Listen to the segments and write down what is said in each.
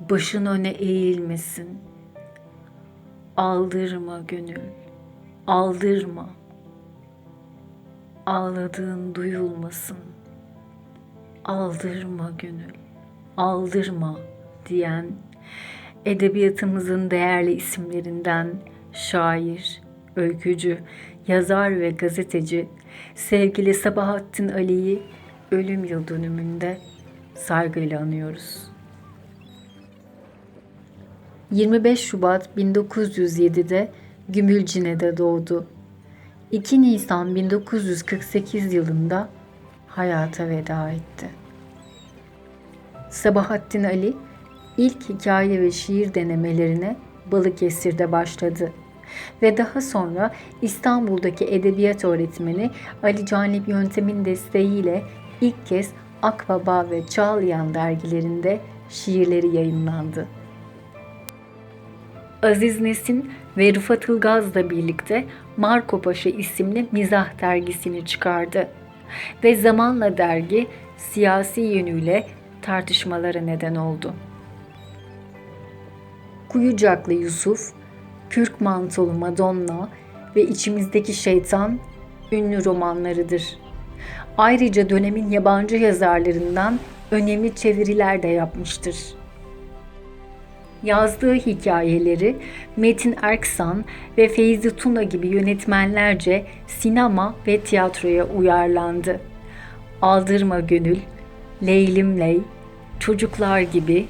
başın öne eğilmesin. Aldırma gönül, aldırma. Ağladığın duyulmasın. Aldırma gönül, aldırma diyen edebiyatımızın değerli isimlerinden şair, öykücü, yazar ve gazeteci sevgili Sabahattin Ali'yi ölüm yıl dönümünde saygıyla anıyoruz. 25 Şubat 1907'de Gümülcine'de doğdu. 2 Nisan 1948 yılında hayata veda etti. Sabahattin Ali ilk hikaye ve şiir denemelerine Balıkesir'de başladı ve daha sonra İstanbul'daki edebiyat öğretmeni Ali Canip Yöntem'in desteğiyle ilk kez Akbaba ve Çağlayan dergilerinde şiirleri yayınlandı. Aziz Nesin ve Rıfat Ilgaz'la birlikte Marco Paşa isimli mizah dergisini çıkardı. Ve zamanla dergi siyasi yönüyle tartışmalara neden oldu. Kuyucaklı Yusuf, Kürk Mantolu Madonna ve İçimizdeki Şeytan ünlü romanlarıdır. Ayrıca dönemin yabancı yazarlarından önemli çeviriler de yapmıştır. Yazdığı hikayeleri Metin Erksan ve Feyzi Tuna gibi yönetmenlerce sinema ve tiyatroya uyarlandı. Aldırma Gönül, Leylim Ley, Çocuklar gibi,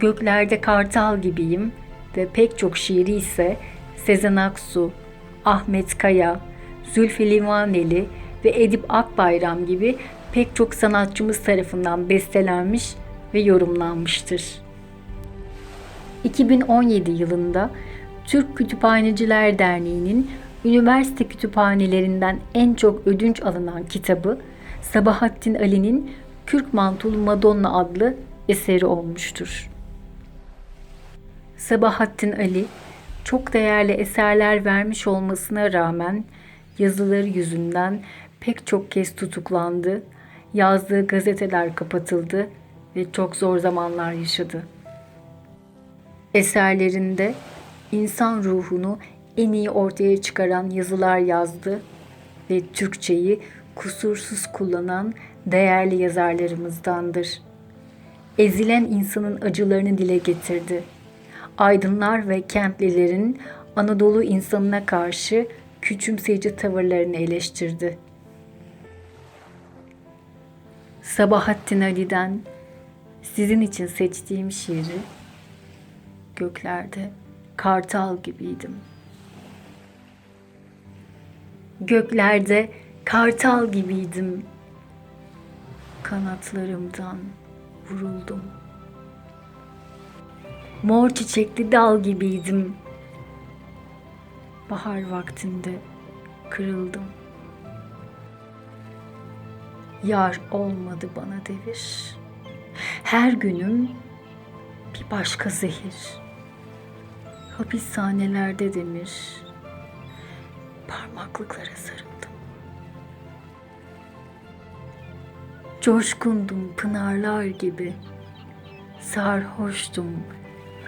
Göklerde Kartal gibiyim ve pek çok şiiri ise Sezen Aksu, Ahmet Kaya, Zülfü Livaneli ve Edip Akbayram gibi pek çok sanatçımız tarafından bestelenmiş ve yorumlanmıştır. 2017 yılında Türk Kütüphaneciler Derneği'nin üniversite kütüphanelerinden en çok ödünç alınan kitabı Sabahattin Ali'nin Kürk Mantolu Madonna adlı eseri olmuştur. Sabahattin Ali çok değerli eserler vermiş olmasına rağmen yazıları yüzünden pek çok kez tutuklandı, yazdığı gazeteler kapatıldı ve çok zor zamanlar yaşadı. Eserlerinde insan ruhunu en iyi ortaya çıkaran yazılar yazdı ve Türkçeyi kusursuz kullanan değerli yazarlarımızdandır. Ezilen insanın acılarını dile getirdi. Aydınlar ve kentlilerin Anadolu insanına karşı küçümseyici tavırlarını eleştirdi. Sabahattin Ali'den sizin için seçtiğim şiiri göklerde kartal gibiydim. Göklerde kartal gibiydim. Kanatlarımdan vuruldum. Mor çiçekli dal gibiydim. Bahar vaktinde kırıldım. Yar olmadı bana devir. Her günüm bir başka zehir. Hapishanelerde demir. Parmaklıklara sarıldım. Coşkundum pınarlar gibi. Sarhoştum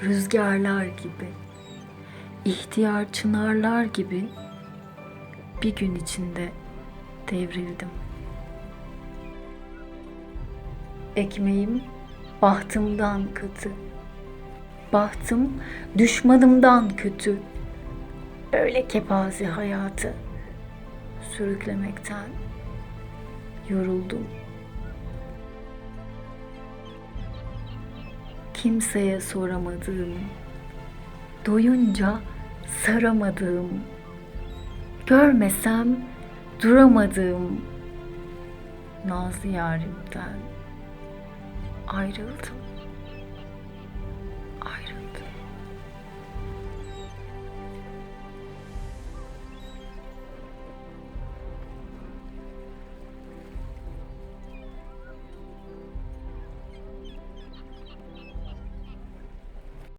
rüzgarlar gibi. İhtiyar çınarlar gibi bir gün içinde devrildim. Ekmeğim bahtımdan katı. Bahtım düşmanımdan kötü. Öyle kepaze hayatı sürüklemekten yoruldum. Kimseye soramadığım, doyunca saramadığım, görmesem duramadığım nazlı yarimden ayrıldım.